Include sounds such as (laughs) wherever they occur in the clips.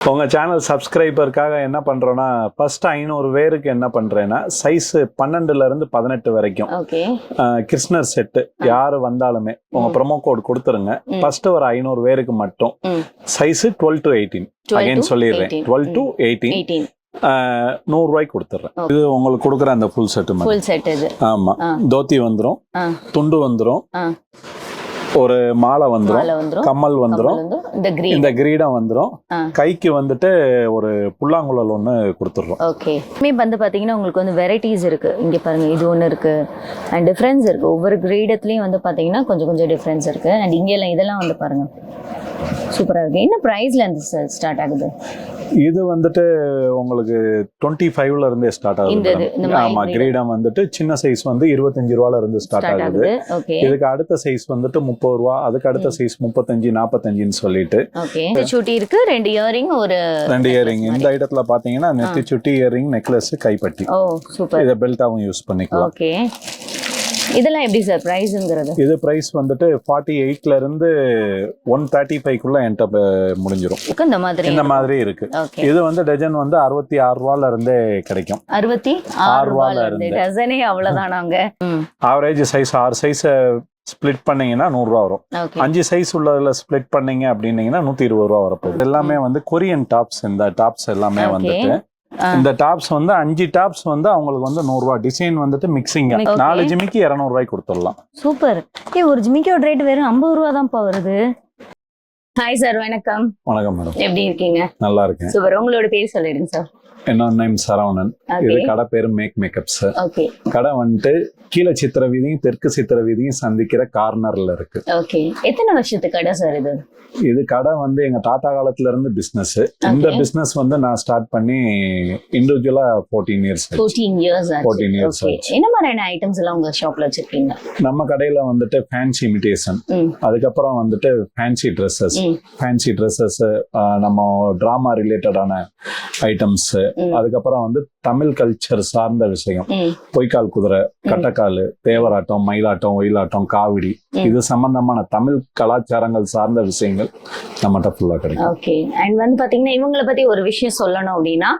உங்க சேனல் சப்ஸ்கிரைபருக்காக என்ன பண்றோம்னா ஃபர்ஸ்ட் ஐநூறு பேருக்கு என்ன பண்றேன்னா சைஸ் பன்னெண்டுல இருந்து பதினெட்டு வரைக்கும். கிருஷ்ணர் செட்டு யாரு வந்தாலுமே உங்க ம். ப்ரோமோ கோட் கொடுத்துருங்க. ஃபர்ஸ்ட் ஒரு ஐநூறு பேருக்கு மட்டும். Size twelve to eighteen 12 again சொல்லிடுறேன். 18. டுவெல் டு எயிட்டீன் எயிட்டீன் நூறு ரூபாய்க்கு கொடுத்துட்றேன். இது உங்களுக்கு கொடுக்குற அந்த ஃபுல் செட்டு மட்டும். ஃபுல் செட் இது. ஆமா. ஆ. தோத்தி வந்துரும். ஆ. துண்டு வந்துரும். ஆ. ஒரு மாலை வந்துரும். கம்மல் வந்துரும். கம்மல் வந்து இந்த கிரீடம். வந்துரும். ஆ. கைக்கு வந்துட்டு ஒரு புல்லாங்குழல் ஒண்ணு கொடுத்துடுறோம். ஓகே. மே வந்து பார்த்தீங்கன்னா உங்களுக்கு வந்து வெரைட்டிஸ் இருக்கு. இங்க பாருங்க இது ஒன்று இருக்கு. அண்ட் டிஃப்ரென்ஸ் இருக்கு. ஒவ்வொரு கிரீடத்துலையும் வந்து பார்த்தீங்கன்னா கொஞ்சம் கொஞ்சம் டிஃப்ரென்ஸ் இருக்கு. அண்ட் இங்கெல்லாம் இதெல்லாம் வந்து பாருங்க. சூப்பரா இருக்கு. என்ன ப்ரைஸ்ல இருந்து ஸ்டார்ட் ஆகுது? இது வந்துட்டு உங்களுக்கு டுவெண்ட்டி ஃபைவ்ல இருந்தே ஸ்டார்ட் ஆகுது ஆமா கிரீடம். வந்துட்டு சின்ன சைஸ் வந்து இருபத்தஞ்சு ரூபால இருந்து ஸ்டார்ட் ஆகுது. இதுக்கு அடுத்த சைஸ் வந்துட்டு முப்பது ரூபா அதுக்கு அடுத்த சைஸ் முப்பத்தஞ்சு நாற்பத்தஞ்சுன்னு சொல்லிட்டு. சுட்டி இருக்கு ரெண்டு இயரிங் ஒரு ரெண்டு இயரிங் இந்த இடத்துல பாத்தீங்கன்னா நெத்தி சுட்டி இயரிங் நெக்லஸ் கைப்பட்டி. இதை பெல்ட்டாவும் யூஸ் பண்ணிக்கலாம். ஓகே இதெல்லாம் எப்படி சார் ப்ரைஸுங்கிறது இது பிரைஸ் வந்துட்டு ஃபார்ட்டி எயிட்ல இருந்து ஒன் தேர்ட்டி ஃபைவ்க்குள்ள என்கிட்ட முடிஞ்சிரும். இந்த மாதிரி இந்த மாதிரி இருக்கு. இது வந்து டஜன் வந்து அறுபத்தி ஆறு ரூபால இருந்தே கிடைக்கும். அறுபத்தி ஆறு ரூபால இருந்து டசனே அவ்வளவுதானாங்க ஆவரேஜ் சைஸ் ஆறு சைஸை ஸ்ப்ளிட் பண்ணீங்கன்னா நூறுரூவா வரும். அஞ்சு சைஸ் உள்ளதுல ஸ்ப்ளிட் பண்ணீங்க அப்படின்னீங்கன்னா நூத்தி இருபது ரூபா வரப்போகுது. எல்லாமே வந்து கொரியன் டாப்ஸ் இந்த டாப்ஸ் எல்லாமே. வந்துட்டு. இந்த டாப்ஸ் வந்து அஞ்சு டாப்ஸ் வந்து அவங்களுக்கு வந்து நூறுரூவா டிசைன் வந்துட்டு மிக்சிங். நாலு ஜிமிக்கு இரநூறுவாய்க்கு கொடுத்துடலாம். சூப்பர். ஏ ஒரு ஜிமிக்கோட ரேட் வெறும் ஐம்பது ரூபா தான்ப்பா வருது. ஹாய் சார் வணக்கம். வணக்கம் மேடம் எப்படி இருக்கீங்க? நல்லா இருக்கேன். சூப்பர் உங்களோட பேர் சொல்லிடுங்க சார் என்னோட நேம் சரவணன். இது கடை பேரு மேக் மேக்கப்ஸ் கடை வந்துட்டு கீழே சித்திர வீதியும் தெற்கு சித்திர வீதியும் சந்திக்கிற கார்னர்ல இருக்கு. ஓகே எத்தனை வருஷத்து கடை சார் இது? இது கடை வந்து எங்க தாத்தா காலத்துல இருந்து பிசினஸ் இந்த. பிசினஸ் வந்து நான் ஸ்டார்ட் பண்ணி இண்டிவிஜுவலா fourteen years fourteen years 14 years okay ஆச்சு. என்ன மாதிரியான ஐட்டம்ஸ் எல்லாம் உங்க ஷாப்ல வச்சிருக்கீங்க? நம்ம கடையில வந்துட்டு ஃபேன்சி இமிடேஷன் ம். அதுக்கப்புறம் வந்துட்டு ஃபேன்சி ட்ரெஸ்ஸஸ் ஃபேன்சி ட்ரெஸ்ஸஸ் நம்ம ட்ராமா ரிலேட்டடான ஐட்டம்ஸ். அதுக்கப்புறம் வந்து தமிழ் கல்ச்சர் சார்ந்த விஷயம். பொய்க்கால் குதிரை கட்டக்கால் தேவராட்டம் மயிலாட்டம் ஒயிலாட்டம் காவடி. இது சம்பந்தமான தமிழ் கலாச்சாரங்கள் சார்ந்த விஷயங்கள் நம்மகிட்ட ஃபுல்லா கிடைக்கும். ஓகே. அண்ட் வந்து பாத்தீங்கன்னா இவங்கள பத்தி ஒரு விஷயம் சொல்லணும் அப்படின்னா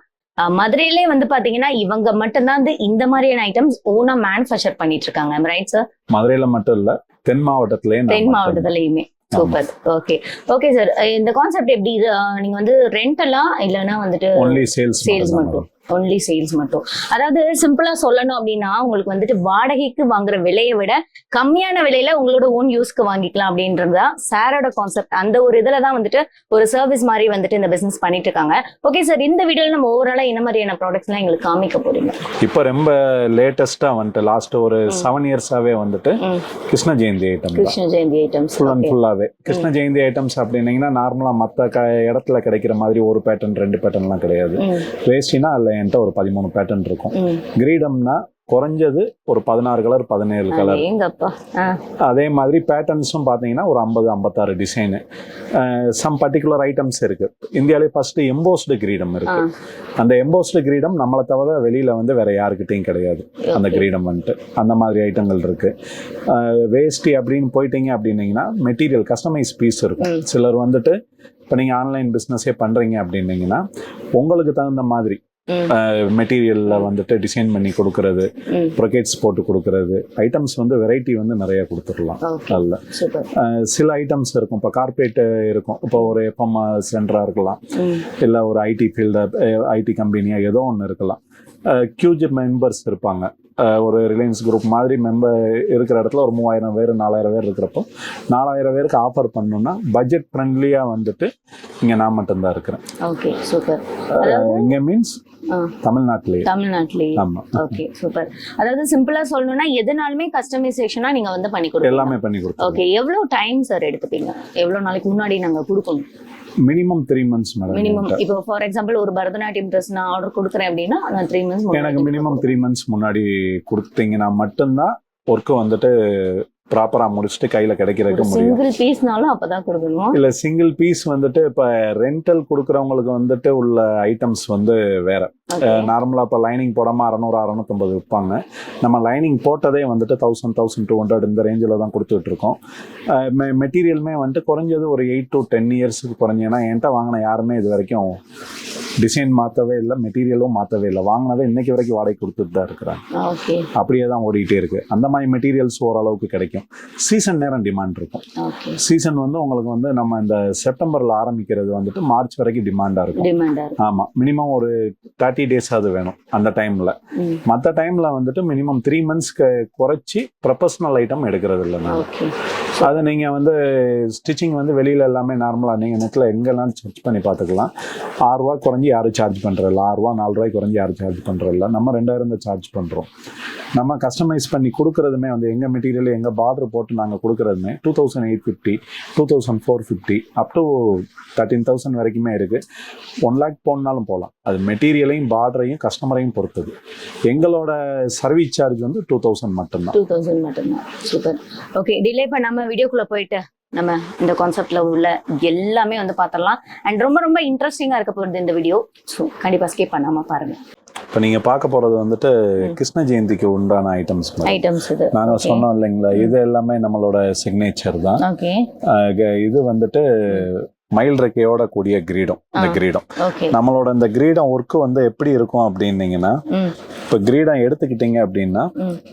மதுரையிலே வந்து பாத்தீங்கன்னா இவங்க மட்டும்தான் வந்து இந்த மாதிரியான ஐட்டம்ஸ் ஓனா மேனுஃபேக்சர் பண்ணிட்டு இருக்காங்க. ரைட் சார் மதுரையில மட்டும் இல்ல தென் மாவட்டத்திலேயே தென் மாவட்டத்துலயுமே. சூப்பர் ஓகே ஓகே சார் இந்த கான்செப்ட் எப்படி? நீங்க வந்து ரெண்ட் எல்லாம் இல்லைன்னா வந்துட்டு சேல்ஸ் சேல்ஸ் மட்டும். ஒன்லி சேல்ஸ் மட்டும். அதாவது சிம்பிளா சொல்லணும் அப்படின்னா உங்களுக்கு வந்துட்டு வாடகைக்கு வாங்குற விலையை விட கம்மியான விலையில உங்களோட ஓன் யூஸ்க்கு வாங்கிக்கலாம் அப்படின்றது சாரோட கான்செப்ட் அந்த ஒரு இதுல தான் வந்துட்டு ஒரு சர்வீஸ் மாதிரி வந்துட்டு இந்த பிசினஸ் பண்ணிட்டு இருக்காங்க. ஓகே சார் இந்த வீடியோல நம்ம ஓவராலா என்ன மாதிரியான ப்ராடக்ட்ஸ் எல்லாம் எங்களுக்கு காமிக்க போறீங்க? இப்போ ரொம்ப லேட்டஸ்டா வந்துட்டு லாஸ்ட் ஒரு செவன் இயர்ஸாவே வந்துட்டு. Krishna Jayanthi item Krishna Jayanthi items full and ஃபுல்லாவே கிருஷ்ண ஜெயந்தி ஐட்டம்ஸ் அப்படின்னீங்கன்னா நார்மலா மத்த க இடத்துல கிடைக்கிற மாதிரி ஒரு பேட்டர்ன் ரெண்டு பேட்டர்ன்லாம் கிடையாது. வேஷ்டினா அதுல என்கிட்ட ஒரு பதிமூணு பேட்டர்ன் இருக்கும். கிரீடம்னா குறைஞ்சது ஒரு பதினாறு கலர் பதினேழு கலர் அதே மாதிரி பேட்டர்ன்ஸும் பார்த்தீங்கன்னா ஒரு ஐம்பது ஐம்பத்தாறு டிசைனு சம் பர்டிகுலர் ஐட்டம்ஸ் இருக்கு. இந்தியாவிலே ஃபர்ஸ்ட் எம்போஸ்டு கிரீடம் இருக்கு. அந்த எம்போஸ்டு கிரீடம் நம்மளை தவிர வெளியில வந்து வேற யாருக்கிட்டையும் கிடையாது. அந்த கிரீடம் வந்துட்டு. அந்த மாதிரி ஐட்டங்கள் இருக்கு. வேஷ்டி அப்படின்னு போயிட்டீங்க அப்படின்னீங்கன்னா மெட்டீரியல் கஸ்டமைஸ் பீஸ் இருக்கும். சிலர் வந்துட்டு இப்போ நீங்கள் ஆன்லைன் பிஸ்னஸே பண்ணுறீங்க அப்படின்னீங்கன்னா உங்களுக்கு தகுந்த மாதிரி மெட்டீரியலில் வந்துட்டு டிசைன் பண்ணி கொடுக்கறது ப்ரொக்கேட்ஸ் போட்டு கொடுக்கறது ஐட்டம்ஸ் வந்து வெரைட்டி வந்து நிறைய கொடுத்துடலாம். அதில் சில ஐட்டம்ஸ் இருக்கும். இப்போ கார்பரேட் இருக்கும். இப்போ ஒரு எஃப்எம் சென்டராக இருக்கலாம். இல்லை ஒரு ஐடி ஃபீல்டு ஐடி கம்பெனியாக ஏதோ ஒன்று இருக்கலாம். கியூஜ் மெம்பர்ஸ் இருப்பாங்க. ஒரு ரிலையன்ஸ் குரூப் மாதிரி மெம்பர் இருக்கிற இடத்துல ஒரு மூவாயிரம் பேர் நாலாயிரம் பேர் இருக்கிறப்போ நாலாயிரம் பேருக்கு ஆஃபர் பண்ணணும்னா பட்ஜெட் ஃப்ரெண்ட்லியாக வந்துட்டு இங்கே நான் மட்டும்தான் இருக்கிறேன். ஓகே சூப்பர் இங்கே மீன்ஸ் தமிழ்நாட்டிலேயே. தமிழ்நாட்டிலேயே. ஆமாம் ஓகே சூப்பர் அதாவது சிம்பிளா சொல்லணும்னா எதுனாலுமே கஸ்டமைசேஷனா நீங்க வந்து பண்ணி கொடுப்பீங்க எல்லாமே பண்ணி கொடுத்தோம் ஓகே எவ்வளவு டைம் சார் எடுத்துப்பீங்க? எவ்வளவு நாளைக்கு முன்னாடி நாங்க கொடுக்கணும்? Minimum three months minimum madam இப்போ ஃபார் எக்ஸாம்பிள் ஒரு பரதநாட்டியம் ட்ரெஸ் நான் ஆர்டர் கொடுக்குறேன் அப்படின்னா நான் த்ரீ மந்த்ஸ் எனக்கு மினிமம் த்ரீ மந்த்ஸ் முன்னாடி கொடுத்தீங்கன்னா மட்டும்தான் ஒர்க்கு வந்துட்டு ப்ராப்பரா முடிச்சுட்டு கையில கிடைக்கிறதுக்கு முடியும். சிங்கிள் பீஸ்னாலும் அப்பதான் கொடுக்கணும்? இல்ல சிங்கிள் பீஸ் வந்துட்டு இப்ப ரெண்டல் கொடுக்குறவங்களுக்கு வந்துட்டு உள்ள ஐட்டம்ஸ் வந்து வேற. Okay. நார்மலா இப்ப லைனிங் போடாம அறநூறு அறநூத்தம்பது விற்பாங்க. நம்ம லைனிங் போட்டதே வந்துட்டு தௌசண்ட் தௌசண்ட் டூ ஹண்ட்ரட் இந்த ரேஞ்சில் தான் கொடுத்துட்டு இருக்கோம் மெட்டீரியலுமே வந்துட்டு குறைஞ்சது ஒரு எயிட் டு டென் இயர்ஸுக்கு குறைஞ்ச ஏன்னா என்கிட்ட வாங்கின யாருமே இது வரைக்கும் டிசைன் மாற்றவே இல்லை மெட்டீரியலும் மாற்றவே இல்லை. வாங்கினதை இன்னைக்கு வரைக்கும் வாடகை கொடுத்துட்டு தான் இருக்கிறாங்க. ஓகே அப்படியே தான் ஓடிட்டே இருக்கு. அந்த மாதிரி மெட்டீரியல்ஸ் ஓரளவுக்கு கிடைக்கும். சீசன் நேரம் டிமாண்ட் இருக்கும். சீசன் வந்து உங்களுக்கு வந்து நம்ம இந்த செப்டம்பர்ல ஆரம்பிக்கிறது வந்துட்டு மார்ச் வரைக்கும் டிமாண்டா இருக்கும். டிமாண்டா இருக்கு ஆமா. மினிமம் ஒரு தேர்ட்டி டேஸ் அது வேணும் அந்த டைம்ல. மற்ற டைம்ல வந்துட்டு மினிமம் த்ரீ மந்த்ஸ்க்கு குறைச்சி ப்ரொஃபஷனல் ஐட்டம் எடுக்கிறது இல்லை நான் அதை நீங்கள் வந்து ஸ்டிச்சிங் வந்து வெளியில் எல்லாமே நார்மலாக நீங்கள் நெட்டில் எங்கெல்லாம் சர்ச் பண்ணி பார்த்துக்கலாம். ஆறுரூவா குறைஞ்சி யாரும் சார்ஜ் பண்ணுறதில்ல ஆறுரூவா நாலு ரூபாய் குறைஞ்சி யாரும் சார்ஜ் பண்ணுறதில்ல நம்ம ரெண்டாயிரம் தான் சார்ஜ் பண்ணுறோம் நம்ம கஸ்டமைஸ் பண்ணி கொடுக்குறதுமே வந்து எங்கள் மெட்டீரியல் எங்கள் பார்டர் போட்டு நாங்கள் கொடுக்குறதுமே two thousand eight fifty two thousand four fifty up to thirteen thousand வரைக்குமே இருக்குது ஒன் லேக் போனாலும் போகலாம். அது மெட்டீரியலையும் பார்டரையும் கஸ்டமரையும் பொறுத்தது. எங்களோட சர்வீஸ் சார்ஜ் வந்து டூ தௌசண்ட் மட்டும்தான். டூ தௌசண்ட் மட்டும்தான். சூப்பர் ஓகே டிலே பண்ணாமல் வீடியோக்குள்ள போயிட்டு நம்ம இந்த கான்செப்ட்ல உள்ள எல்லாமே வந்து பார்த்துடலாம் அண்ட் ரொம்ப ரொம்ப இன்ட்ரெஸ்டிங்கா இருக்க போகுது இந்த வீடியோ ஸோ கண்டிப்பா ஸ்கிப் பண்ணாம பாருங்க. இப்போ நீங்க பார்க்க போறது வந்துட்டு கிருஷ்ண ஜெயந்திக்கு உண்டான ஐட்டம்ஸ் ஐட்டம்ஸ் இது. நாங்க சொன்னோம் இல்லைங்களா? இது எல்லாமே நம்மளோட சிக்னேச்சர் தான். இது வந்துட்டு மயில் ரெக்கையோட கூடிய கிரீடம். இந்த. கிரீடம். நம்மளோட இந்த கிரீடம் ஒர்க்கு வந்து எப்படி இருக்கும் அப்படின்னீங்கன்னா இப்போ கிரீடம் எடுத்துக்கிட்டீங்க அப்படின்னா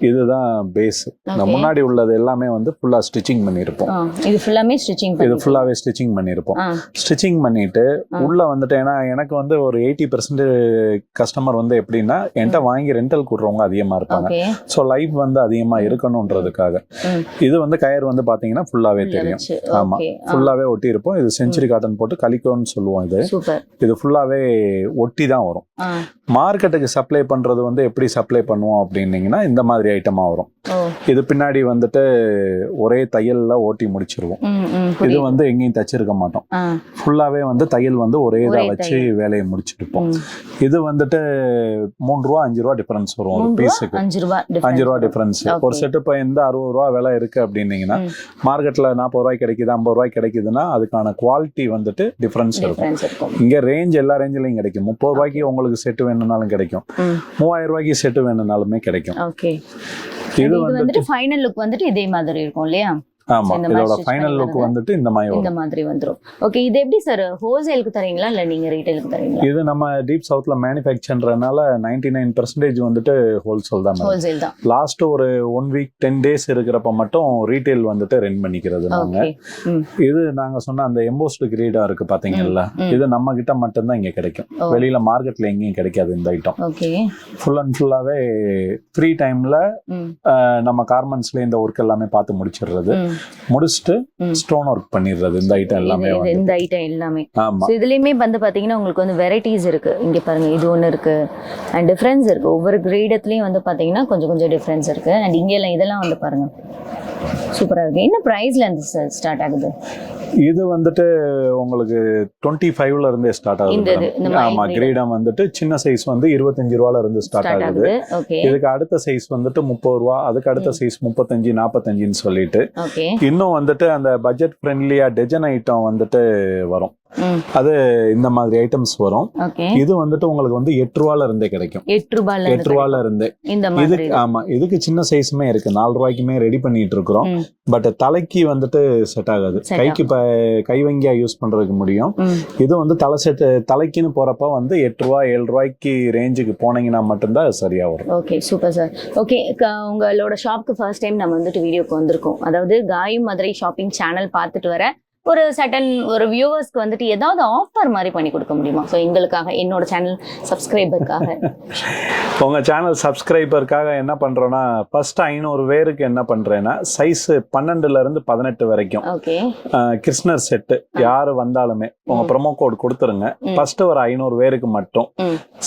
இதுதான் பேஸ் இந்த. முன்னாடி உள்ளது எல்லாமே வந்து ஃபுல்லா ஸ்டிச்சிங் பண்ணியிருப்போம். இது ஃபுல்லாமே ஸ்டிச்சிங் இது பண்ணி ஃபுல்லாவே ஸ்டிச்சிங் பண்ணியிருப்போம். ஸ்டிச்சிங் பண்ணிட்டு. உள்ள வந்துட்டு ஏன்னா எனக்கு வந்து ஒரு எயிட்டி பர்சன்ட் கஸ்டமர் வந்து எப்படின்னா என்கிட்ட வாங்கி ரெண்டல் கூடுறவங்க அதிகமா இருப்பாங்க. ஸோ லைஃப் வந்து அதிகமா இருக்கணுன்றதுக்காக. இது வந்து கயர் வந்து பாத்தீங்கன்னா ஃபுல்லாவே தெரியும். ஆமா. ஓகே ஃபுல்லாவே ஒட்டி இருப்போம் இது செஞ்சுரி காட்டன் போட்டு கலிக்கோன்னு சொல்லுவோம் இது. இது ஃபுல்லாவே ஒட்டி தான் வரும் மார்க்கெட்டுக்கு சப்ளை பண்றது வந்து எப்படி சப்ளை பண்ணுவோம் அப்படின்னீங்கன்னா இந்த மாதிரி ஐட்டமாக வரும். இது பின்னாடி வந்துட்டு ஒரே தையல்ல ஓட்டி முடிச்சிருவோம். இது வந்து எங்கேயும் தச்சிருக்க மாட்டோம். ஃபுல்லாவே வந்து தையல் வந்து ஒரே இதை வச்சு வேலையை முடிச்சிருப்போம். இது வந்துட்டு மூணு ரூபா அஞ்சு ரூபா டிஃபரன்ஸ் வரும் ஒரு பீஸுக்கு அஞ்சு ரூபா. டிஃபரன்ஸ் ஒரு. செட்டு இப்போ எந்த அறுபது ரூபா விலை இருக்கு அப்படின்னீங்கன்னா. மார்க்கெட்ல நாற்பது ரூபாய்க்கு கிடைக்குது ஐம்பது ரூபாய்க்கு கிடைக்குதுன்னா அதுக்கான குவாலிட்டி வந்துட்டு டிஃபரன்ஸ் இருக்கும். இங்க ரேஞ்ச் எல்லா ரேஞ்சிலையும் கிடைக்கும். முப்பது ரூபாய்க்கு உங்களுக்கு செட்டு வேணும்னாலும் கிடைக்கும். மூவாயிரம் ரூபாய்க்கு செட்டு வேணும்னாலுமே கிடைக்கும். இது இது வந்துட்டு ஃபைனல் லுக் வந்துட்டு இதே மாதிரி இருக்கும் இல்லையா? ஆமா இதோட ஃபைனல் லுக். வந்துட்டு இந்த மாதிரி இந்த மாதிரி வந்துரும். ஓகே இது எப்படி சார் ஹோல்சேலுக்கு தரீங்களா இல்ல நீங்க ரீட்டைலுக்கு தரீங்களா? இது நம்ம டீப் சவுத்ல மேனுஃபேக்சர்ன்றனால நைன்டி நைன் பர்சன்டேஜ் வந்துட்டு ஹோல்சேல் தான். ஹோல்சேல் தான். லாஸ்ட் ஒரு ஒன் வீக் டென் டேஸ் இருக்கிறப்ப மட்டும் ரீட்டைல் வந்துட்டு ரென் பண்ணிக்கிறது நாங்க. இது நாங்க சொன்ன அந்த எம்போஸ்டு கிரீடா இருக்கு பாத்தீங்கல்ல ம். இது நம்ம கிட்ட மட்டும்தான் இங்க கிடைக்கும். ஓ. வெளியில மார்க்கெட்ல எங்கேயும் கிடைக்காது இந்த ஐட்டம் ஓகே ஃபுல் அண்ட் ஃபுல்லாவே ஃப்ரீ டைம்ல நம்ம கார்மெண்ட்ஸ்ல இந்த ஒர்க் எல்லாமே பார்த்து முடிச்சிடுறது. முடிச்சுட்டு. ஸ்டோன் ஒர்க் பண்ணிடுறது இந்த ஐட்டம் எல்லாமே இந்த ஐட்டம் எல்லாமே. ஸோ இதுலயுமே வந்து பாத்தீங்கன்னா உங்களுக்கு வந்து வெரைட்டிஸ் இருக்கு. இங்க பாருங்க இது ஒன்று இருக்கு. அண்ட் டிஃப்ரென்ஸ் இருக்கு. ஒவ்வொரு கிரீடத்துலயும் வந்து பாத்தீங்கன்னா கொஞ்சம் கொஞ்சம் டிஃப்ரென்ஸ் இருக்கு. அண்ட் இங்க எல்லாம் இதெல்லாம் வந்து பாருங்க. சூப்பரா இருக்கு. என்ன பிரைஸ்ல இருந்து ஸ்டார்ட் ஆகுது? இது வந்துட்டு உங்களுக்கு டுவெண்ட்டி ஃபைவ்ல இருந்தே ஸ்டார்ட் ஆகுது ஆமா கிரீடம். வந்துட்டு சின்ன சைஸ் வந்து இருபத்தஞ்சு ரூபால இருந்து ஸ்டார்ட் ஆகுது. இதுக்கு அடுத்த சைஸ் வந்துட்டு முப்பது ரூபா அதுக்கு அடுத்த சைஸ் முப்பத்தஞ்சு நாற்பத்தஞ்சுன்னு சொல்லிட்டு. இன்னும் வந்துட்டு அந்த பட்ஜெட் ஃப்ரெண்ட்லியா டெஜன் ஐட்டம் வந்துட்டு வரும். அது இந்த மாதிரி ஐட்டம்ஸ் வரும். இது வந்துட்டு உங்களுக்கு வந்து எட்டு ரூபால இருந்தே கிடைக்கும். எட்டு ரூபாயில எட்டு ரூபால இருந்தே. இதுக்கு ஆமா இதுக்கு சின்ன சைஸுமே இருக்கு. நாலு ரூபாய்க்குமே ரெடி பண்ணிட்டு இருக்கிறோம். பட் தலைக்கு வந்துட்டு செட் ஆகாது. கைக்கு கை வங்கியா யூஸ் பண்றதுக்கு முடியும். இது வந்து தலை செட்டு தலைக்குன்னு போறப்ப வந்து எட்டு ரூபா ஏழு ரூபாய்க்கு ரேஞ்சுக்கு போனீங்கன்னா மட்டும்தான் சரியா வரும். ஓகே சூப்பர் சார் ஓகே உங்களோட ஷாப்க்கு ஃபர்ஸ்ட் டைம் நம்ம வந்துட்டு வீடியோக்கு வந்திருக்கோம். அதாவது காயும் மதுரை ஷாப்பிங் சேனல் பார்த்துட்டு வர ஒரு சட்டன் ஒரு வியூவர்ஸ்க்கு வந்துட்டு ஏதாவது ஆஃபர் மாதிரி பண்ணி கொடுக்க முடியுமா? ஸோ எங்களுக்காக என்னோட சேனல் சப்ஸ்கிரைபருக்காக (laughs) உங்க சேனல் சப்ஸ்கிரைபருக்காக என்ன பண்றோம்னா ஃபர்ஸ்ட் ஐநூறு பேருக்கு என்ன பண்றேன்னா சைஸ் பன்னெண்டுல இருந்து பதினெட்டு வரைக்கும். ஓகே கிருஷ்ணர் செட்டு யாரு வந்தாலுமே உங்க ம். ப்ரோமோ கோட் கொடுத்துருங்க. ஃபர்ஸ்ட் ஒரு ஐநூறு பேருக்கு மட்டும்.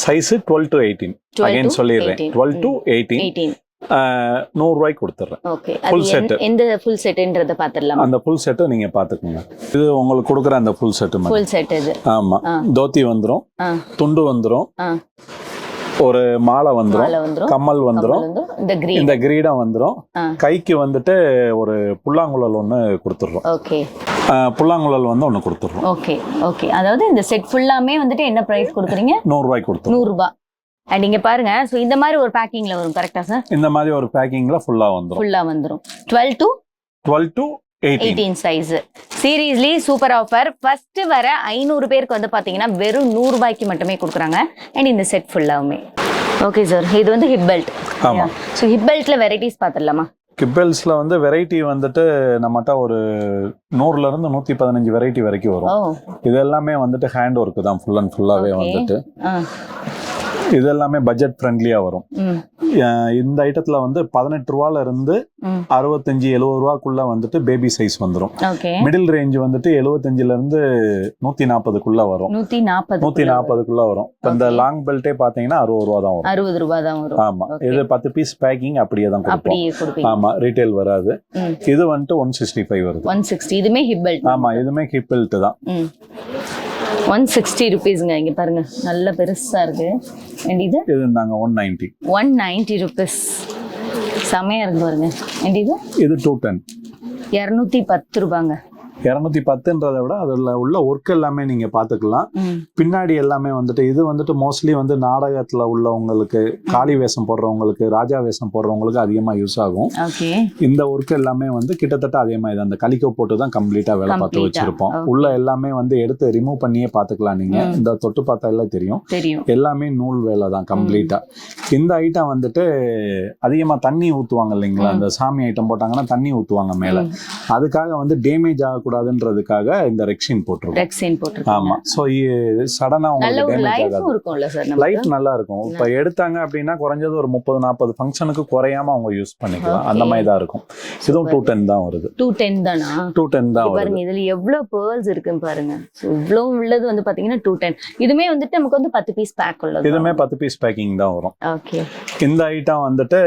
Size twelve to eighteen 12 again சொல்லிடுறேன். 18. டுவெல் டு எயிட்டீன் எயிட்டீன் நூறு ரூபாய்க்கு கொடுத்துட்றேன். அது set. எந்த- ஃபுல் செட்டுன்றதை பார்த்துடலாம் அந்த ஃபுல் செட்டை நீங்க பாத்துக்கோங்க. இது உங்களுக்கு கொடுக்குற அந்த ஃபுல் செட்டு ஃபுல் செட் இது. ஆமா. ஆ. தோத்தி வந்துரும். ஆ. துண்டு வந்துரும். ஆ. ஒரு மாலை வந்துரும். கம்மல் வந்துரும். இந்த கிரீடம் வந்துரும். ஆ. கைக்கு வந்துட்டு ஒரு புல்லாங்குழல் ஒன்று கொடுத்துட்றோம். ஓகே. புல்லாங்குழல் வந்து ஒன்று கொடுத்துட்றோம். ஓகே. ஓகே. அதாவது இந்த செட் ஃபுல்லாமே வந்துட்டு என்ன பிரைஸ் கொடுக்குறீங்க? நூறுரூவாய்க்கு கொடுத்துருவோம் நூறு ரூபாய் அண்ட் இங்க பாருங்க. ஸோ இந்த மாதிரி ஒரு பேக்கிங்ல வரும் கரெக்டா சார் இந்த மாதிரி ஒரு பேக்கிங்ல ஃபுல்லாக வந்துரும். ஃபுல்லா வந்துரும். Twelve to twelve to eighteen size seriously super offer first வர ஐநூறு பேருக்கு வந்து பாத்தீங்கன்னா வெறும் நூறு ரூபாய்க்கு மட்டுமே கொடுக்குறாங்க. அண்ட் இந்த செட் ஃபுல்லாவுமே ஓகே சார் இது வந்து ஹிப் பெல்ட் ஆமா. ஸோ ஹிப் பெல்ட்ல வெரைட்டிஸ் பார்த்துடலாமா கிப்பல்ஸ்ல வந்து வெரைட்டி வந்துட்டு நம்மகிட்ட ஒரு நூறுல இருந்து நூத்தி பதினஞ்சு வெரைட்டி வரைக்கும் வரும். இது எல்லாமே வந்துட்டு ஹேண்ட் ஒர்க் தான். ஃபுல் அண்ட் ஃபுல்லாவே. வந்துட்டு. இது எல்லாமே பட்ஜெட் ஃப்ரெண்ட்லியா வரும் இந்த ஐட்டத்துல வந்து பதினெட்டு ரூபால இருந்து அறுபத்தஞ்சு எழுபது ரூபாக்குள்ள வந்துட்டு பேபி சைஸ் வந்துரும். ஓகே. மிடில் ரேஞ்ச் வந்துட்டு எழுபத்தஞ்சுல இருந்து நூத்தி நாற்பதுக்குள்ள வரும். நூத்தி நாற்பது நூத்தி நாற்பதுக்குள்ள வரும் இந்த. லாங் பெல்ட்டே பாத்தீங்கன்னா அறுபது ரூபா தான் வரும். அறுபது ரூபாய் தான் வரும். ஆமா. இது பத்து பீஸ் பேக்கிங் அப்படியே தான் கொடுப்போம். ஆமா. ரீட்டைல் வராது. இது வந்துட்டு ஒன் சிக்ஸ்டி ஃபைவ் வருது. ஒன் சிக்ஸ்டி இதுமே ஹிப் பெல்ட் ஆமா. இதுமே ஹிப் பெல்ட் தான். ஒன் சிக்ஸ்டி ருபீஸுங்க இங்க பாருங்க நல்ல பெருசா இருக்கு. அண்ட் இது? இது நாங்க one ninety one ninety rupees செமையா இருக்கு பாருங்க. அண்ட் இது? இது டூ டென் இரநூத்தி பத்து ரூபாங்க. இரநூத்தி பத்துன்றதை விட அதுல உள்ள ஒர்க் எல்லாமே நீங்க பாத்துக்கலாம் ம். பின்னாடி எல்லாமே வந்துட்டு இது வந்துட்டு மோஸ்ட்லி வந்து நாடகத்துல உள்ளவங்களுக்கு காளி வேஷம் போடுறவங்களுக்கு ராஜா வேஷம் போடுறவங்களுக்கு அதிகமா யூஸ் ஆகும். இந்த ஒர்க் எல்லாமே வந்து கிட்டத்தட்ட அதே மாதிரி தான். அந்த கலிக்கோ போட்டு தான் கம்ப்ளீட்டா வேலை பார்த்து. வச்சிருப்போம். உள்ள எல்லாமே வந்து எடுத்து ரிமூவ் பண்ணியே பாத்துக்கலாம் நீங்க. ம். இந்த தொட்டு பார்த்தா எல்லாம் தெரியும். எல்லாமே நூல் வேலை தான் கம்ப்ளீட்டா இந்த ஐட்டம் வந்துட்டு அதிகமா தண்ணி ஊத்துவாங்க இல்லைங்களா? ம். இந்த சாமி ஐட்டம் போட்டாங்கன்னா தண்ணி ஊத்துவாங்க மேல. அதுக்காக வந்து டேமேஜ் ஆகக்கூடாதுன்றதுக்காக இந்த ரெக்ஷின் போட்டிருக்கோம். ரெக்ஸின் போட்டிருக்காங்க ஆமா. சோ சடனா உங்களுக்கு டேமேஜ் ஆகாது. லைட் நல்லா இருக்கும் இப்ப எடுத்தாங்க அப்படின்னா குறைஞ்சது ஒரு முப்பது நாற்பது ஃபங்க்ஷனுக்கு குறையாம அவங்க யூஸ் பண்ணிக்கலாம். அந்த. மாதிரி தான் இருக்கும். இதுவும் டூ டென் தான் வருது. டூ டென் தானா? டூ டென் தான் பாருங்க இதுல எவ்வளவு பேர்ல்ஸ் இருக்குன்னு பாருங்க. இவ்வளவு உள்ளது வந்து பாத்தீங்கன்னா டூ டென் இதுமே வந்துட்டு நமக்கு வந்து பத்து பீஸ் பேக் உள்ளது. இதுமே பத்து பீஸ் பேக்கிங் தான் வரும். ஓகே இந்த ஐட்டம் வந்துட்டு.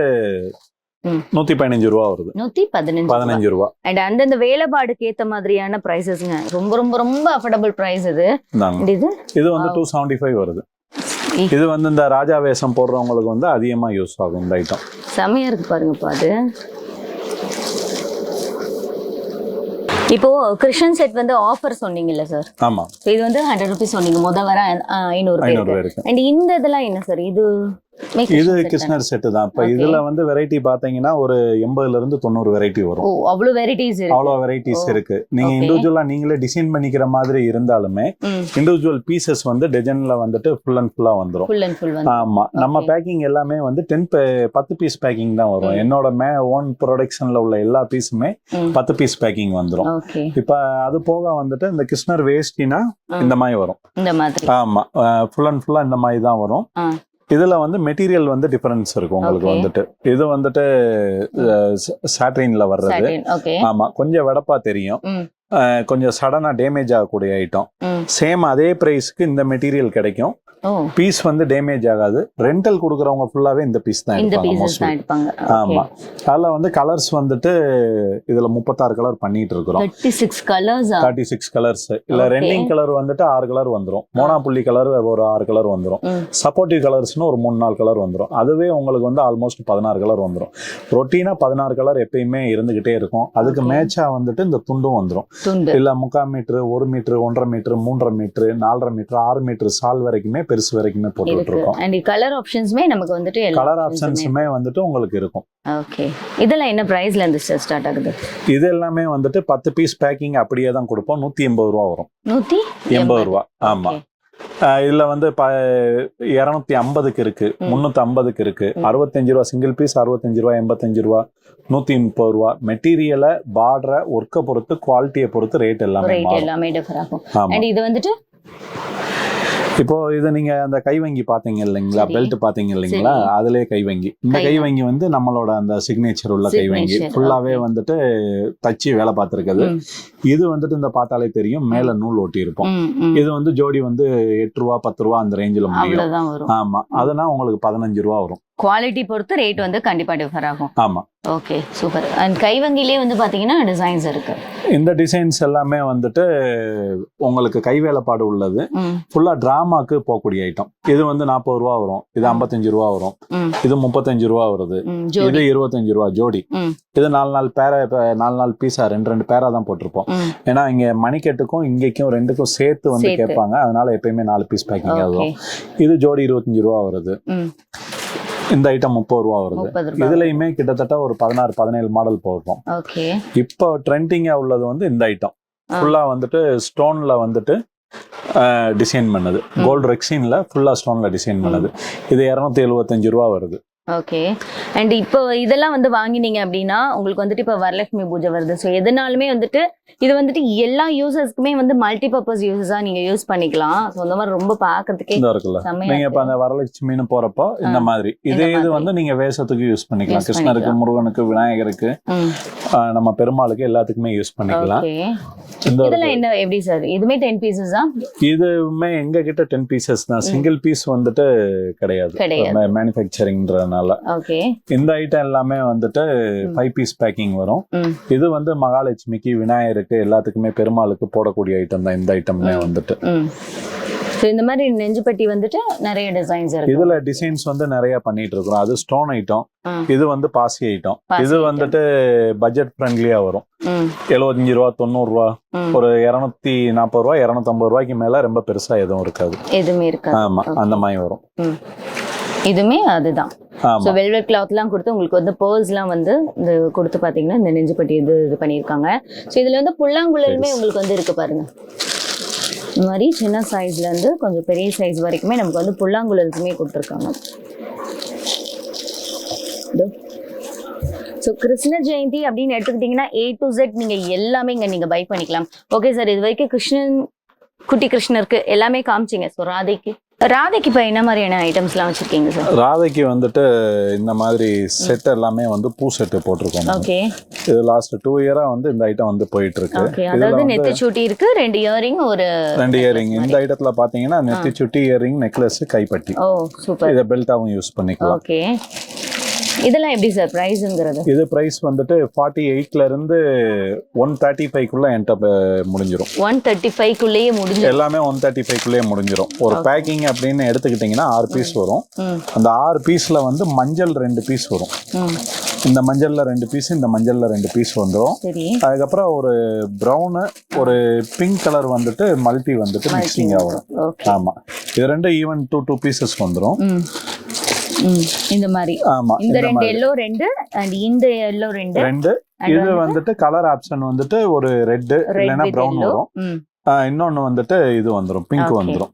நூத்தி பதினஞ்சு ரூபா வருது. நூத்தி பதினஞ்சு பதினஞ்சு ரூபா. அண்ட் அந்தந்த வேலைப்பாடுக்கு ஏத்த மாதிரியான பிரைசஸ்ங்க ரொம்ப ரொம்ப ரொம்ப அஃபோர்டபுள் பிரைஸ் இது. இது? இது வந்து டூ செவன்டி ஃபைவ் வருது. இது வந்து இந்த ராஜா வேஷம் போடுறவங்களுக்கு வந்து அதிகமா யூஸ் ஆகும் இந்த ஐட்டம் செமையா இருக்கு பாருங்கப்பா அது. இப்போ கிருஷ்ணன் செட் வந்து ஆஃபர் சொன்னீங்கல்ல சார் ஆமா. இது வந்து ஹண்ட்ரட் ருபீஸ் சொன்னீங்க. முத வர ஐநூறு அண்ட் இந்த இதெல்லாம் என்ன சார் இது இது? கிருஷ்ணர் செட்டு தான் இப்ப. இதுல வந்து வெரைட்டி பாத்தீங்கன்னா ஒரு எண்பதுல இருந்து தொண்ணூறு வெரைட்டி வரும் அவ்வளவு வெரைட்டிஸ் அவ்வளவு வெரைட்டிஸ். இருக்கு நீங்க. இண்டிவிஜுவலா நீங்களே டிசைன் பண்ணிக்கிற மாதிரி இருந்தாலுமே இண்டிவிஜுவல் பீசஸ் வந்து டிசைன்ல வந்துட்டு ஃபுல் அண்ட் ஃபுல்லா வந்துரும் ஆமா நம்ம. பேக்கிங் எல்லாமே வந்து டென் பத்து பீஸ் பேக்கிங் தான் வரும். என்னோட மே ஓன் ப்ரொடக்ஷன்ல உள்ள எல்லா பீஸுமே. பத்து பீஸ் பேக்கிங் வந்துரும் இப்ப அது போக வந்துட்டு இந்த கிருஷ்ணர் வேஷ்டினா ம். இந்த மாதிரி வரும் ஆமா ஃபுல் அண்ட் ஃபுல்லா இந்த மாதிரி தான் வரும். இதுல வந்து மெட்டீரியல் வந்து டிஃபரன்ஸ் இருக்கும் உங்களுக்கு. வந்துட்டு. இது வந்துட்டு சாட்ரின்ல வர்றது. ஆமா கொஞ்சம் வெடப்பா தெரியும். கொஞ்சம் சடனா டேமேஜ் ஆகக்கூடிய ஐட்டம் சேம் அதே பிரைஸ்க்கு இந்த மெட்டீரியல் கிடைக்கும். பீஸ் வந்து டேமேஜ் ஆகாது. ரெண்டல் கொடுக்குறவங்க ஃபுல்லாவே இந்த பீஸ் தான் எடுப்பாங்க ஆமா. அதுல வந்து கலர்ஸ் வந்துட்டு இதுல முப்பத்தாறு கலர் பண்ணிட்டு இருக்கிறோம். Thirty six colours thirty six colours இல்ல. ரெண்டிங் கலர் வந்துட்டு ஆறு கலர் வந்துரும். மோனா புள்ளி கலர் ஒரு ஆறு கலர் வந்துரும். ம். சப்போர்ட்டிவ் கலர்ஸ்னு ஒரு மூணு நாலு கலர் வந்துரும். அதுவே உங்களுக்கு வந்து ஆல்மோஸ்ட் பதினாறு கலர் வந்துரும். ரொட்டீனா பதினாறு கலர் எப்பயுமே இருந்துகிட்டே இருக்கும். அதுக்கு. மேட்சா வந்துட்டு இந்த துண்டும் வந்துரும். துண்டு. இல்ல முக்கால் மீட்டர் ஒரு மீட்டர் ஒன்றரை மீட்டர் மூன்றரை மீட்டர் நாலரை மீட்டர் ஆறு மீட்டர் சால் வரைக்குமே பெருசு வரைக்குமே போட்டுட்டு இருக்கு. இருக்கோம் அண்ட் கலர் ஆப்ஷன்ஸ்மே நமக்கு வந்துட்டு கலர். ஆப்ஷன்ஸுமே வந்துட்டு உங்களுக்கு இருக்கும். ஓகே இதெல்லாம் என்ன பிரைஸ்ல இருந்து ஸ்டார்ட் ஆகுது? இது எல்லாமே வந்துட்டு பத்து பீஸ் பேக்கிங் அப்படியே தான் கொடுப்போம். நூத்தி எண்பது ரூபா வரும். நூத்தி எண்பது ரூபா. ஆமா. இதுல வந்து ப இரநூத்தி ஐம்பதுக்கு இருக்கு. ம். முன்னூத்தி ஐம்பதுக்கு இருக்கு. அறுபத்தஞ்சு ரூபா சிங்கிள் பீஸ் அறுபத்தஞ்சு ரூபா எண்பத்தஞ்சு ரூபா நூத்தி முப்பது ரூபா. மெட்டீரியலை பார்டரை ஒர்க்கை பொறுத்து குவாலிட்டியை பொறுத்து ரேட் எல்லாமே எல்லாமே இது வந்துட்டு இப்போ இது நீங்க அந்த கைவங்கி பாத்தீங்க இல்லைங்களா. பெல்ட் பாத்தீங்க இல்லைங்களா. அதுலயே கைவங்கி. இந்த கைவங்கி. கைவங்கி வந்து நம்மளோட அந்த சிக்னேச்சர் உள்ள கைவங்கி. Signature, ஃபுல்லாவே. வந்துட்டு தச்சு வேலை பார்த்திருக்குது. இது வந்துட்டு இந்த பார்த்தாலே தெரியும். மேல நூல் ஒட்டி இருக்கும் ம், ம். இது வந்து ஜோடி வந்து எட்டு ரூபா பத்து ரூபா அந்த ரேஞ்சில் முடியும். ஆமா. அதுனா உங்களுக்கு பதினஞ்சு ரூபா வரும். குவாலிட்டி பொறுத்து ரேட் வந்து கண்டிப்பா டிஃபர் ஆகும். ஆமா. ஓகே சூப்பர் அண்ட் கைவங்கிலே வந்து பாத்தீங்கன்னா டிசைன்ஸ் இருக்கு. இந்த டிசைன்ஸ் எல்லாமே வந்துட்டு உங்களுக்கு கைவேலைப்பாடு உள்ளது. ஃபுல்லா டிராமாக்கு போகக்கூடிய ஐட்டம் இது வந்து நாற்பது ரூபா வரும். இது ஐம்பத்தஞ்சு ரூபா வரும். இது முப்பத்தஞ்சு ரூபா வருது. இது இருபத்தஞ்சு ரூபா ஜோடி. இது நாலு நாலு பேரா நாலு நாலு பீஸா ரெண்டு ரெண்டு பேரா தான் போட்டிருப்போம். ஏன்னா இங்க மணிக்கட்டுக்கும் இங்கேக்கும் ரெண்டுக்கும் சேர்த்து வந்து. கேட்பாங்க. அதனால எப்பயுமே நாலு பீஸ் பேக்கிங் ஆகும். இது ஜோடி இருபத்தஞ்சு ரூபா வருது. இந்த ஐட்டம் முப்பது ரூபா வருது. இதுலயுமே கிட்டத்தட்ட ஒரு பதினாறு பதினேழு மாடல் போடுறோம். இப்போ ட்ரெண்டிங்கா உள்ளது வந்து இந்த ஐட்டம். ஃபுல்லா வந்துட்டு ஸ்டோன்ல வந்துட்டு டிசைன் பண்ணது. கோல்டு ரெக்ஸின்ல ஃபுல்லா ஸ்டோன்ல டிசைன் பண்ணது. இது இரநூத்தி எழுபத்தஞ்சு ரூபா வருது. ஓகே அண்ட் இப்போ இதெல்லாம் வந்து வாங்கினீங்க அப்படின்னா உங்களுக்கு வந்துட்டு இப்போ வரலட்சுமி பூஜை வருது. ஸோ எதுனாலுமே வந்துட்டு இது வந்துட்டு எல்லா யூசர்ஸ்க்குமே வந்து மல்டி பர்பஸ் யூசஸா நீங்க யூஸ் பண்ணிக்கலாம். ஸோ அந்த மாதிரி ரொம்ப பார்க்கறதுக்கே இருக்குல்ல. செம்மையா நீங்க இப்ப. அந்த வரலட்சுமின்னு போறப்போ இந்த மாதிரி. இதே இது. வந்து நீங்க வேஷத்துக்கு யூஸ் பண்ணிக்கலாம். கிருஷ்ணருக்கு. முருகனுக்கு விநாயகருக்கு நம்ம பெருமாளுக்கு எல்லாத்துக்குமே யூஸ் பண்ணிக்கலாம். இதெல்லாம் என்ன எப்படி சார் இதுமே டென் பீசஸா இதுவுமே எங்க கிட்ட டென் பீசஸ் தான் சிங்கிள் பீஸ் வந்துட்டு கிடையாது. கிடையாது. ஓகே இந்த ஐட்டம் எல்லாமே வந்துட்டு ஃபைவ் பீஸ் பேக்கிங் வரும். இது வந்து மகாலட்சுமிக்கு விநாயகருக்கு எல்லாத்துக்குமே பெருமாளுக்கு போடக்கூடிய ஐட்டம் தான் இந்த ஐட்டம்மே வந்துட்டு. இந்த மாதிரி நெஞ்சுப்பட்டி வந்துட்டு நிறைய டிசைன்ஸ் இருக்கு இதுல டிசைன்ஸ் வந்து நிறைய பண்ணிட்டு இருக்கோம் அது ஸ்டோன் ஐட்டம். இது வந்து பாசி ஐட்டம் இது. வந்துட்டு பட்ஜெட் ஃப்ரெண்ட்லியா வரும். எழுபத்தஞ்சு ரூபா தொண்ணூறு ரூபா. ஒரு இரநூத்தி நாற்பது ரூபா இரநூத்தம்பது ரூபாய்க்கு மேல ரொம்ப பெருசா எதுவும் இருக்காது. எதுவுமே இருக்காது. ஆமா அந்த மாதிரி வரும். இதுமே அதுதான். ஸோ வெல்வெட் கிளாத்லாம் கொடுத்து உங்களுக்கு வந்து பேர்ஸ்லாம் வந்து இந்த கொடுத்து பார்த்தீங்கன்னா இந்த நெஞ்சுப்பட்டி இது இது பண்ணியிருக்காங்க. ஸோ இதில் வந்து புல்லாங்குழலுமே உங்களுக்கு வந்து இருக்கு பாருங்க. இந்த மாதிரி சின்ன சைஸ்ல இருந்து கொஞ்சம் பெரிய சைஸ் வரைக்குமே நமக்கு வந்து புல்லாங்குழலுக்குமே கொடுத்துருக்காங்க. ஸோ கிருஷ்ண ஜெயந்தி அப்படின்னு எடுத்துக்கிட்டிங்கன்னா ஏ டு செட் நீங்கள் எல்லாமே இங்கே நீங்கள் பை பண்ணிக்கலாம். ஓகே சார் இது வரைக்கும் கிருஷ்ணன் குட்டி கிருஷ்ணருக்கு எல்லாமே காமிச்சிங்க. ஸோ ராதைக்கு. ராதைக்கு இப்போ என்ன மாதிரியான ஐட்டம்ஸ்லாம் வச்சுருக்கீங்க சார் ராதைக்கு வந்துட்டு இந்த மாதிரி செட் எல்லாமே வந்து பூ செட்டு போட்டிருக்கோம் ஓகே இது லாஸ்ட் டூ இயரா வந்து இந்த ஐட்டம் வந்து போயிட்டு இருக்கு அதாவது வந்து நெத்தி சூட்டி இருக்கு ரெண்டு இயரிங் ஒரு ரெண்டு இயரிங் இந்த ஐட்டத்துல பாத்தீங்கன்னா நெத்தி சுட்டி இயரிங் நெக்லஸ் கைப்பட்டி. ஓ சூப்பர். இதை பெல்ட்டாவும் யூஸ் பண்ணிக்கலாம். ஓகே இதெல்லாம் எப்படி சார் ப்ரைஸுங்கிறது இது பிரைஸ் வந்துட்டு ஃபார்ட்டி எயிட்ல இருந்து ஒன் தேர்ட்டி ஃபைவ்க்குள்ள என்கிட்ட ப- முடிஞ்சிரும். ஒன் தேர்ட்டி ஃபைவ்க்குள்ளேயே முடிஞ்சு எல்லாமே ஒன் தேர்ட்டி ஃபைவ்க்குள்ளேயே முடிஞ்சிரும். ஒரு பேக்கிங் அப்படின்னு எடுத்துக்கிட்டிங்கன்னா ஆறு பீஸ் வரும். அந்த ஆறு பீஸ்ல வந்து மஞ்சள் ரெண்டு பீஸ் வரும். இந்த மஞ்சள்ல ரெண்டு பீஸ் இந்த மஞ்சள்ல ரெண்டு பீஸ் வந்துடும் அதுக்கப்புறம் ஒரு ப்ரௌனு ஒரு பிங்க் கலர் வந்துட்டு மல்டி வந்துட்டு மிக்சிங் ஆகும் ஆமா. இது ரெண்டு ஈவன் டூ டூ பீசஸ் வந்துடும் இந்த மாதிரி. ஆமா இந்த ரெண்டு எல்லோ ரெண்டு அண்ட் இந்த எல்லோ ரெண்டு. ரெண்டு. இது வந்து வந்துட்டு கலர் ஆப்ஷன் வந்துட்டு ஒரு ரெட் ப்ரௌன் yellow. வரும். இன்னொன்னு வந்துட்டு இது வந்துரும். பிங்க். வந்துரும்.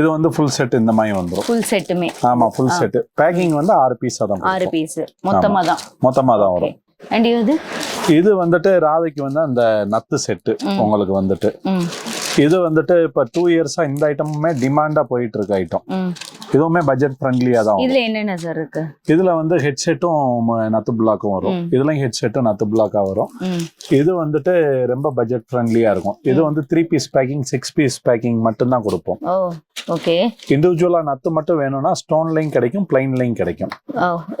இது வந்து ஃபுல் செட் இந்த மாதிரி வந்துரும். ஃபுல் செட்டுமே ஆமா ஃபுல் செட் பேக்கிங் வந்து ஆறு பீஸா தான் ஆறு. பீஸ் மொத்தமா தான். மொத்தமா தான் வரும். அண்ட் இது? இது வந்துட்டு ராதைக்கு வந்து அந்த நத்து செட்டு. உங்களுக்கு வந்துட்டு. இது வந்துட்டு இப்ப டூ இயர்ஸா இந்த ஐட்டமுமே டிமாண்டா போயிட்டு இருக்க ஐட்டம் இதுவுமே பட்ஜெட் ஃப்ரெண்ட்லியா தான் இதுல என்னென்ன சார் இருக்கு? இதுல வந்து ஹெட்செட்டும் நத்து பிளாக்கும் வரும். இதுலயும் ஹெட்செட்டும் நத்து பிளாக்கா வரும். இது வந்துட்டு ரொம்ப பட்ஜெட் ஃப்ரெண்ட்லியா இருக்கும். இது வந்து three piece packing six piece packing மட்டும் தான் கொடுப்போம் ஓகே இண்டிவிஜுவலா நத்து மட்டும் வேணும்னா ஸ்டோன்லையும் கிடைக்கும் பிளைன்லையும் கிடைக்கும்.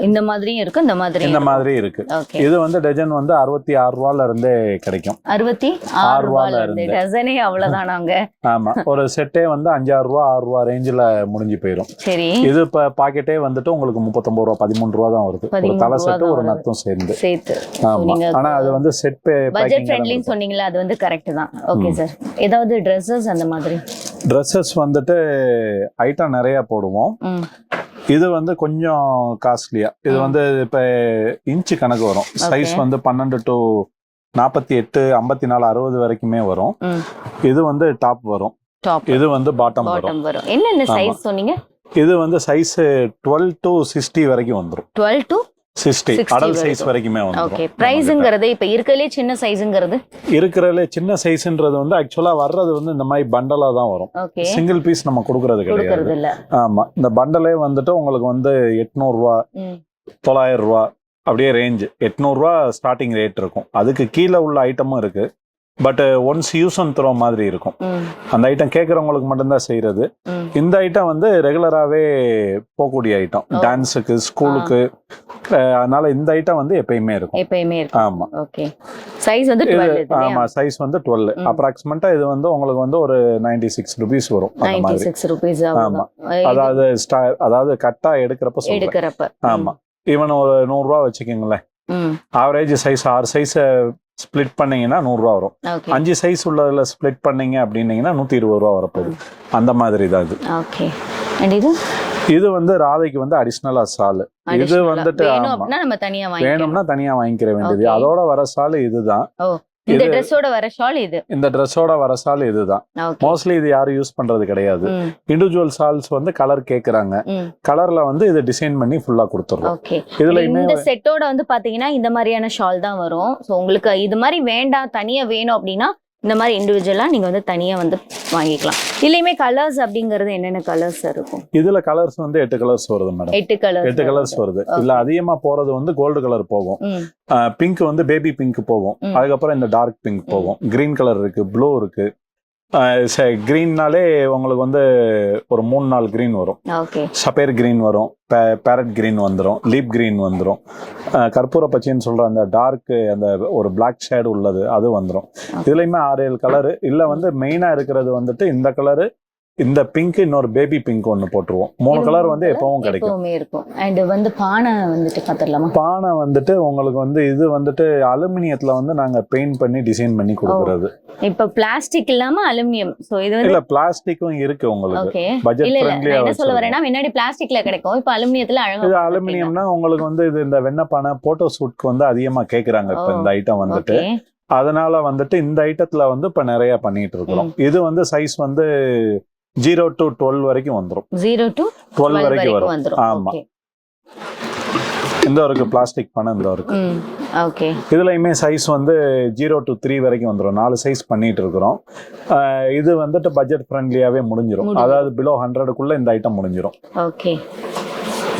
இந்த மாதிரியும் இருக்கு இந்த மாதிரி இந்த மாதிரி இருக்கு. இது வந்து டஜன் வந்து அறுபத்தி ஆறு ரூபால இருந்தே கிடைக்கும் அறுபத்தி ஆறு ரூபால இருந்து. டசனே அவ்வளவுதானாங்க ஆமா. ஒரு செட்டே வந்து அஞ்சாறு ரூபா ஆறு ரூபா ரேஞ்சில் முடிஞ்சு போயிடும் சரி. இது இப்ப பாக்கெட்டே வந்துட்டு உங்களுக்கு முப்பத்தொன்பது ரூபா பதிமூணு ரூபா தான் வருது. ஒரு 13 தலை செட்டு ஒரு. நத்தும் சேர்ந்து. சேர்த்து. ஆனா அது வந்து செட் பட்ஜெட் ஃப்ரெண்ட்லின்னு சொன்னீங்களா? அது வந்து கரெக்ட் தான். ஓகே சார் ஏதாவது ட்ரெஸ்ஸஸ் அந்த மாதிரி? ட்ரெஸ்ஸஸ் வந்துட்டு ஐட்டம் நிறைய போடுவோம். இது வந்து கொஞ்சம் காஸ்ட்லியா இது வந்து இப்ப இன்ச்சு கணக்கு வரும். சைஸ் வந்து பன்னெண்டு டு நாற்பத்தி எட்டு ஐம்பத்தி நாலு அறுபது வரைக்குமே வரும். இது வந்து டாப் வரும். இது வந்து பாட்டம் வரும். பாட்டம் வரும். என்னென்ன. சைஸ் சொன்னீங்க? இது வந்து சைஸ் டுவெல் டு சிக்ஸ்டி வரைக்கும் வந்துரும். Twelve to sixty 60 adult size வரைக்கும். வரைக்குமே ஓகே ப்ரைஸுங்கிறது இப்ப இருக்கறதுலே சின்ன சைஸுங்கிறது இருக்கிறதுல சின்ன சைஸ்ன்றது வந்து ஆக்சுவலா வர்றது வந்து இந்த மாதிரி பண்டலா தான் வரும். சிங்கிள் பீஸ் நம்ம கொடுக்கறது கிடையாது. கொடுக்கறது இல்ல ஆமா இந்த பண்டலே வந்துட்டு உங்களுக்கு வந்து எட்நூறு ரூபா ம். தொள்ளாயிரம் ரூபா அப்படியே ரேஞ்ச் எட்நூறுரூவா ஸ்டார்டிங் ரேட் இருக்கும். அதுக்கு கீழே உள்ள ஐட்டமும் இருக்கு. But once use and throw மாதிரி இருக்கும். அந்த ஐட்டம் கேட்குறவங்களுக்கு மட்டும்தான் செய்யறது ம். இந்த ஐட்டம் வந்து ரெகுலராகவே போகக்கூடிய ஐட்டம். டான்ஸுக்கு ஸ்கூலுக்கு அதனால இந்த ஐட்டம் வந்து எப்பயுமே இருக்கும். எப்பயுமே இருக்கும். ஆமா. ஓகே சைஸ் வந்து இது 12 இது ஆமா சைஸ் வந்து டுவெல் ம். அப்ராக்சிமேட்டா இது வந்து உங்களுக்கு வந்து ஒரு நைன்டி சிக்ஸ் ருபீஸ் வரும் நைன்டி சிக்ஸ் ருபீஸ் ஆமா. அதாவது ஸ்டா- அதாவது கட்டா எடுக்கிறப்ப எடுக்கிறப்ப. ஆமா. ஈவன் ஒரு நூறுரூவா வச்சுக்கோங்களேன். ஆவரேஜ் சைஸ் ஆறு சைஸை ஸ்ப்ளிட் பண்ணீங்கன்னா நூறுரூவா வரும். அஞ்சு சைஸ் உள்ளதுல ஸ்ப்ளிட் பண்ணீங்க அப்படின்னீங்கன்னா நூற்றி இருபது ரூபா வரப்போகுது. அந்த மாதிரி தான் இது. ஓகே அண்ட் இது? இது வந்து ராதைக்கு வந்து அடிஷ்னலா சால் இது வந்துட்டு வேணும்னா தனியா வாங்கிக்கிற வேண்டியது. அதோட வர சால் இதுதான். இந்த ட்ரெஸ்ஸோட வர ஷால் இது இந்த ட்ரெஸ்ஸோட வர சால் இதுதான். மோஸ்ட்லி இது யாரும் யூஸ் பண்றது கிடையாது. இண்டிவிஜுவல் சால்ஸ் வந்து கலர் கேக்குறாங்க. கலர்ல வந்து இது டிசைன் பண்ணி ஃபுல்லா கொடுத்துறோம் இதுலயுமே இந்த செட்டோட வந்து பாத்தீங்கன்னா இந்த மாதிரியான ஷால் தான் வரும். ஸோ உங்களுக்கு இது மாதிரி வேண்டாம் தனியா வேணும் அப்படின்னா இந்த மாதிரி இண்டிவிஜுவலா நீங்க வந்து தனியா வந்து வாங்கிக்கலாம். இதுலயுமே கலர்ஸ் அப்படிங்கிறது என்னென்ன கலர்ஸ் இருக்கும்? இதுல கலர்ஸ் வந்து எட்டு கலர்ஸ் வருது மேடம் எட்டு கலர்ஸ் எட்டு கலர்ஸ் வருது. இல்ல அதிகமா போறது வந்து கோல்டு கலர் போகும். பிங்க் வந்து பேபி பிங்க் போகும். அதுக்கப்புறம் இந்த டார்க் பிங்க் போகும். கிரீன் கலர் இருக்கு ப்ளூ இருக்கு. கிரீன்னாலே உங்களுக்கு வந்து ஒரு மூணு நாலு கிரீன் வரும். சபேர் கிரீன் வரும் பேரட் கிரீன் வந்துடும் லீப் கிரீன் வந்துடும் கற்பூர பச்சைன்னு சொல்ற அந்த டார்க் அந்த ஒரு பிளாக் ஷேடு உள்ளது அது வந்துடும் இதுலயுமே ஆறு ஏழு கலரு இல்ல வந்து மெயினா இருக்கிறது வந்துட்டு இந்த கலரு இந்த பிங்க் இன்னொரு பேபி பிங்க் ஒன்னு போட்டுருவோம். மூணு கலர் வந்து எப்பவும் கிடைக்கும். எப்பவுமே இருக்கும். அண்ட் வந்து பானை வந்துட்டு பாத்திரலாமா? பானை வந்துட்டு உங்களுக்கு வந்து இது வந்துட்டு அலுமினியத்துல வந்து நாங்க பெயிண்ட் பண்ணி டிசைன் பண்ணி கொடுக்கறது. இப்ப பிளாஸ்டிக் இல்லாம அலுமினியம். சோ இது வந்து இல்ல பிளாஸ்டிக்கும் இருக்கு உங்களுக்கு. பட்ஜெட் இல்ல இல்ல நான் ஃப்ரெண்ட்லியா என்ன சொல்ல வரேன்னா முன்னாடி பிளாஸ்டிக்ல கிடைக்கும். இப்ப அலுமினியத்துல அழகா இது அலுமினியம்னா உங்களுக்கு வந்து இது இந்த வெண்ணப்பானை போட்டோ ஷூட்க்கு வந்து அதிகமா கேக்குறாங்க இப்ப. இந்த ஐட்டம் வந்துட்டு. அதனால வந்துட்டு இந்த ஐட்டத்துல வந்து இப்ப நிறைய பண்ணிட்டு இருக்கிறோம். இது வந்து சைஸ் வந்து ஜீரோ டு டுவெல் வரைக்கும் வந்துரும். ஜீரோ டு டுவெல் வரைக்கும் வரும். ஆமா. இந்த இருக்கு பிளாஸ்டிக் பானை இந்த இருக்கு. ம் ஓகே இதுலயுமே சைஸ் வந்து ஜீரோ டு த்ரீ வரைக்கும் வந்துரும். நாலு சைஸ் பண்ணிட்டு இருக்கிறோம். இது வந்துட்டு பட்ஜெட் ஃப்ரெண்ட்லியாவே முடிஞ்சிரும். அதாவது பிலோ ஹண்ட்ரடுக்குள்ள இந்த ஐட்டம் முடிஞ்சிரும். ஓகே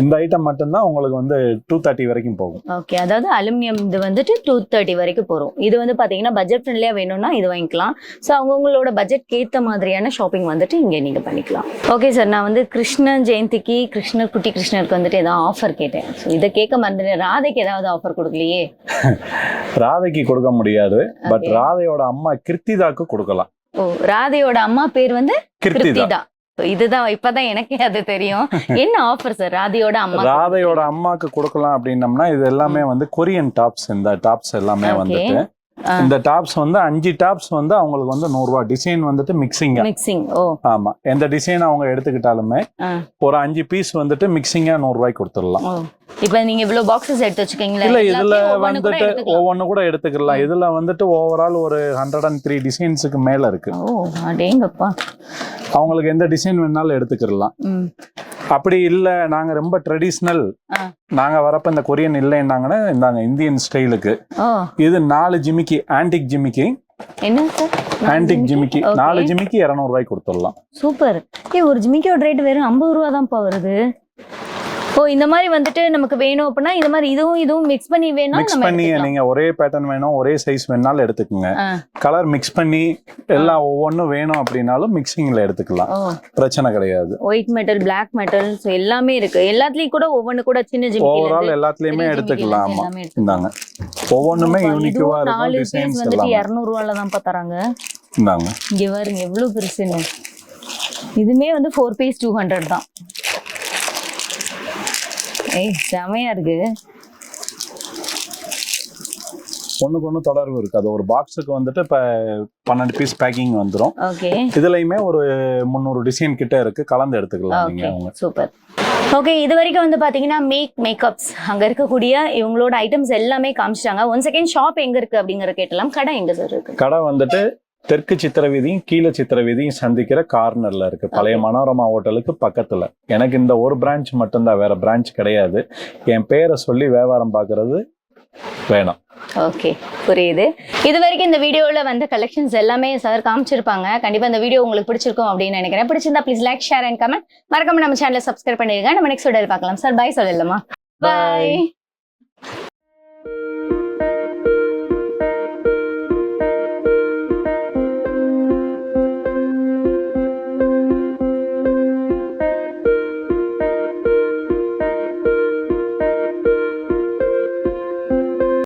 இந்த ஐட்டம் மட்டும்தான் உங்களுக்கு வந்து டூ தேர்ட்டி வரைக்கும் போகும். ஓகே அதாவது அலுமினியம் இது வந்துட்டு டூ தேர்ட்டி வரைக்கும் போகும். இது வந்து பாத்தீங்கன்னா பட்ஜெட் ஃப்ரெண்ட்லியா வேணும்னா இது வாங்கிக்கலாம். ஸோ அவங்கவுங்களோட பட்ஜெட் ஏத்த மாதிரியான ஷாப்பிங் வந்துட்டு இங்க நீங்க பண்ணிக்கலாம். ஓகே சார் நான் வந்து கிருஷ்ணன் ஜெயந்திக்கு கிருஷ்ணர் குட்டி கிருஷ்ணருக்கு வந்துட்டு ஏதாவது ஆஃபர் கேட்டேன். ஸோ இதை கேட்க மறந்துட்டேன். ராதைக்கு ஏதாவது ஆஃபர் கொடுக்கலையே? (laughs) ராதைக்கு கொடுக்க முடியாது. பட். ராதையோட அம்மா கிருத்திதாக்கு கொடுக்கலாம். ஓ ராதையோட அம்மா பேர் வந்து கிருத்திதா. இதுதான் இப்பதான் எனக்கே அது தெரியும். (laughs) என்ன ஆஃபர் சார் ராதையோட அம்மா ராதையோட அம்மாக்கு கொடுக்கலாம் அப்படின்னம்னா இது எல்லாமே வந்து கொரியன் டாப்ஸ். இந்த டாப்ஸ் எல்லாமே. வந்துட்டு. இந்த டாப்ஸ் வந்து அஞ்சு டாப்ஸ் வந்து அவங்களுக்கு வந்து நூறு ரூபாய் டிசைன் வந்துட்டு மிக்சிங் ஓ. ஆமா. எந்த டிசைன் அவங்க எடுத்துக்கிட்டாலுமே. ஒரு அஞ்சு பீஸ் வந்துட்டு மிக்சிங்கா நூறு ரூபாய்க்கு கொடுத்துடலாம் இப்போ நீங்க இவ்வளவு பாக்ஸஸ் எடுத்து வச்சுக்கீங்களா? இல்ல இதுல வந்துட்டு. ஒவ்வொன்னு கூட எடுத்துக்கலாம் இதுல வந்துட்டு ஓவரால் ஒரு ஹண்ட்ரட் அண்ட் த்ரீ டிசைன்ஸுக்கு மேல இருக்கு. ஓ அடேங்கப்பா. அவங்களுக்கு எந்த டிசைன் வேணாலும் எடுத்துக்கிடலாம். அப்படி இல்ல நாங்க ரொம்ப ட்ரெடிஷ்னல். நாங்க வரப்ப இந்த கொரியன் இல்லைன்னாங்கன்னா இந்தாங்க இந்தியன் ஸ்டைலுக்கு. இது நாலு ஜிமிக்கி ஆன்டிக் ஜிமிக்கி. ஆன்டிக் ஜிமிக்கி. நாலு ஜிமிக்கி இரநூறு ரூபாய்க்கு கொடுத்துடலாம். சூப்பர். ஏ ஒரு ஜிமிக்கியோட ரேட் வெறும் ஐம்பது ரூபா தான்ப்பா வருது. ஓ இந்த மாதிரி வந்துட்டு நமக்கு வேணும் அப்படின்னா இந்த மாதிரி இதுவும் இதுவும் மிக்ஸ் பண்ணி வேணும் மிக்ஸ் பண்ணி. நீங்க ஒரே பேட்டர்ன் வேணும் ஒரே சைஸ் வேணாலும் எடுத்துக்கோங்க. கலர் மிக்ஸ் பண்ணி எல்லாம் ஒவ்வொன்றும் வேணும் அப்படின்னாலும் மிக்சிங்ல எடுத்துக்கலாம். பிரச்சனை கிடையாது. ஒயிட் மெட்டல் பிளாக் மெட்டல் எல்லாமே இருக்கு. எல்லாத்துலயும் கூட ஒவ்வொன்னு கூட சின்ன ஓவரால் ஜிமிக்கி எல்லாத்துலயுமே எடுத்துக்கலாம். ஆமா. இந்தாங்க. ஒவ்வொன்றுமே யூனிக்குவா இருக்கும் டிசைன்ஸ் வந்துட்டு எல்லாமே. இரநூறு ரூபால தான் தராங்க. இந்தாங்க. இங்க பாருங்க எவ்வளவு பெருசுன்னு. இதுமே வந்து ஃபோர் பீஸ் டூ ஹண்ட்ரட் தான். ஏய் செமையா இருக்கு. ஒண்ணுக்கு ஒண்ணு தொடர்பு இருக்கு. அது ஒரு பாக்ஸுக்கு வந்துட்டு இப்ப பன்னெண்டு பீஸ் பேக்கிங் வந்துரும். ஓகே. இதுலயுமே ஒரு முந்நூறு டிசைன் கிட்ட இருக்கு. கலந்து எடுத்துக்கலாம் நீங்க ஓகே அவங்க. சூப்பர். ஓகே இது வரைக்கும் வந்து பாத்தீங்கன்னா மேக் மேக்கப்ஸ் அங்க இருக்கக்கூடிய இவங்களோட ஐட்டம்ஸ் எல்லாமே காமிச்சிட்டாங்க. ஒன் செகண்ட் ஷாப் எங்க இருக்கு அப்படிங்கற கேட்டலாம். கடை எங்க சார் இருக்கு? கடை வந்துட்டு தெற்கு சித்திர வீதியும் கீழே சித்திர வீதியும் சந்திக்கிற கார்னர்ல இருக்கு. பழைய மனோரமா ஹோட்டலுக்கு பக்கத்துல. எனக்கு இந்த ஒரு பிரான்ச் மட்டும்தான் வேற பிரான்ச் கிடையாது. என் பேரை சொல்லி வியாபாரம் பார்க்கிறது வேணாம். ஓகே புரியுது. இது வரைக்கும் இந்த வீடியோல வந்த கலெக்ஷன்ஸ் எல்லாமே சார் காமிச்சிருப்பாங்க. கண்டிப்பா இந்த வீடியோ உங்களுக்கு பிடிச்சிருக்கும் அப்படின்னு நினைக்கிறேன். பிடிச்சிருந்தா please like share and comment மறக்காம நம்ம சேனலை சப்ஸ்கிரைப் பண்ணிருங்க நம்ம நெக்ஸ்ட் வீடியோல பார்க்கலாம். சார் பை சொல்லலாமா Bye. பை